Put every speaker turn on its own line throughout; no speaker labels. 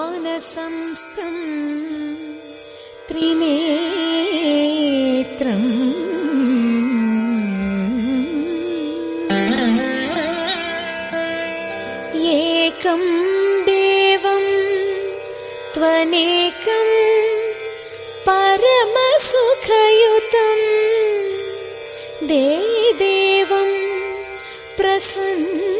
ജ്ഞാനസംസ്ഥം ത്രിനേത്രം. ഏകം ദേവം ത്വനേകം പരമസുഖയുതം. ദേ ദേവം പ്രസന്ന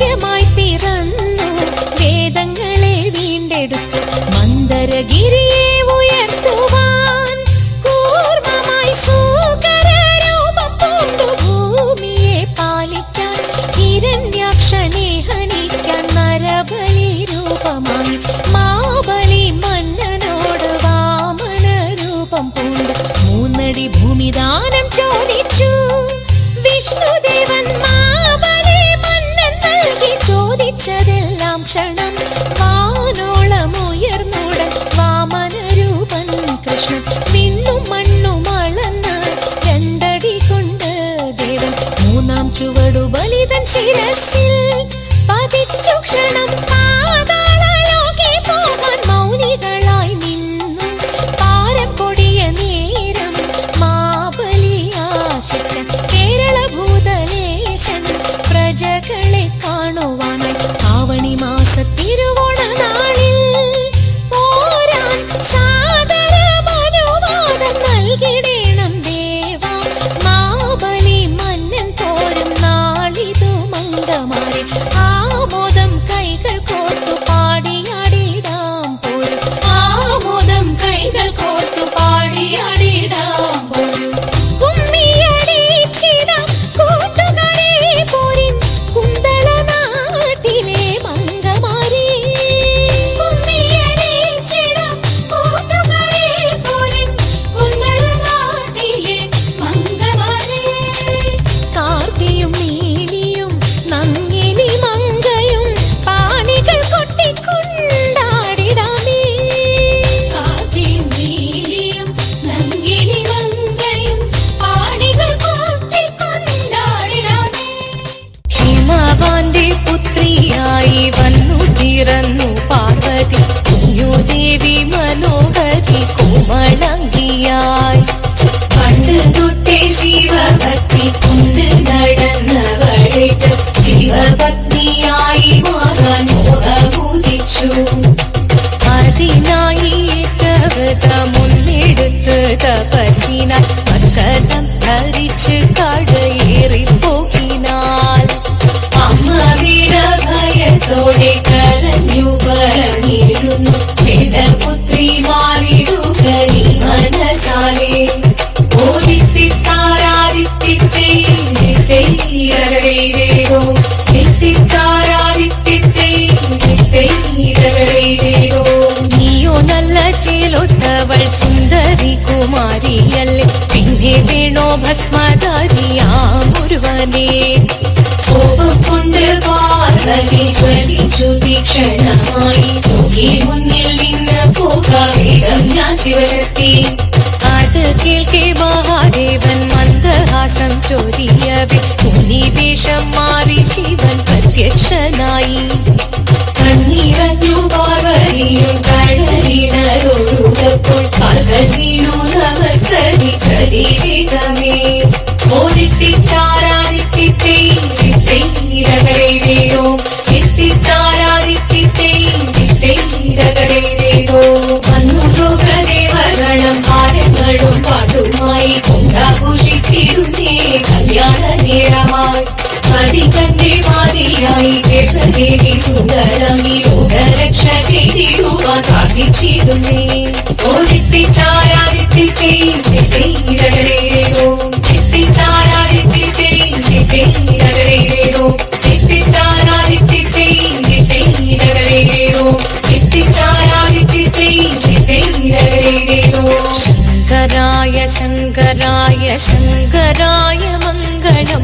മനുഷ്യമായി പിറന്നു വേദങ്ങളെ വീണ്ടെടുത്തു.
മന്ദരഗിരിയെ പുത്രിയായി വന്നു തിറന്നു പാർവതി. കുഞ്ഞുദേവി മനോഹരി കുമളങ്കിയായി. പണ്ട് തൊട്ടേ ശിവഭക്തി കൊണ്ട് നടന്നവൾക്ക് ശിവഭക്തിയായി മാറാൻ മോഹമുദിച്ചു അതിനായി ഏറ്റവൃത മുന്നെടുത്ത് തപസിനാൽ ചേലൊത്തവൾ സുന്ദരി കുമാരിയല്ലേ? പിന്നെ വേണോ ഭസ്മധാരിയാമൊരുവനെ കോപം കൊണ്ട് പാർവതി ജ്വലിച്ചു തീക്ഷണമായി. നോക്കി മുന്നിൽ നിന്ന് പോകാം ഞാൻ ശിവശക്തി അത് കേൾക്കെ മഹാദേവൻ മന്ദഹാസം ചൊരിയവേ. മുനിവേഷം മാറി ശിവൻ പ്രത്യക്ഷനായി. കണ്ണീരഞ്ഞു പാർവതിയും കടലിനൊഴുകപ്പോൾ പകൽ വീണു നമസ്കരി ശരീരമേ ഓരിത്തിത്താരാദിത്തിത്തേരോ എത്തിത്താരാദിത്തിത്തേരോ വന്നു ലോകദേവഗണം ഭാരങ്ങളും പാട്ടുമായി കൊണ്ടാഘോഷിച്ചിരുന്നേ കല്യാണ നേരമായി. പതികന്റെ പാതിയായി ജഗദേവി സുന്ദരമി ലോകരക്ഷ ചെയ്തിടുവാൻ പ്രാർത്ഥിച്ചിരുന്നേ ഓരിത്തിത്താരാദിത്തിത്തേരോ എത്തിത്താരാദിത്തിത്തേരോ എത്തിത്താരാദിത്തിത്തേരോ എത്തിത്താരാദിത്തിത്തേരോ ശങ്കരായ ശങ്കരായ ശങ്കരായ മംഗളം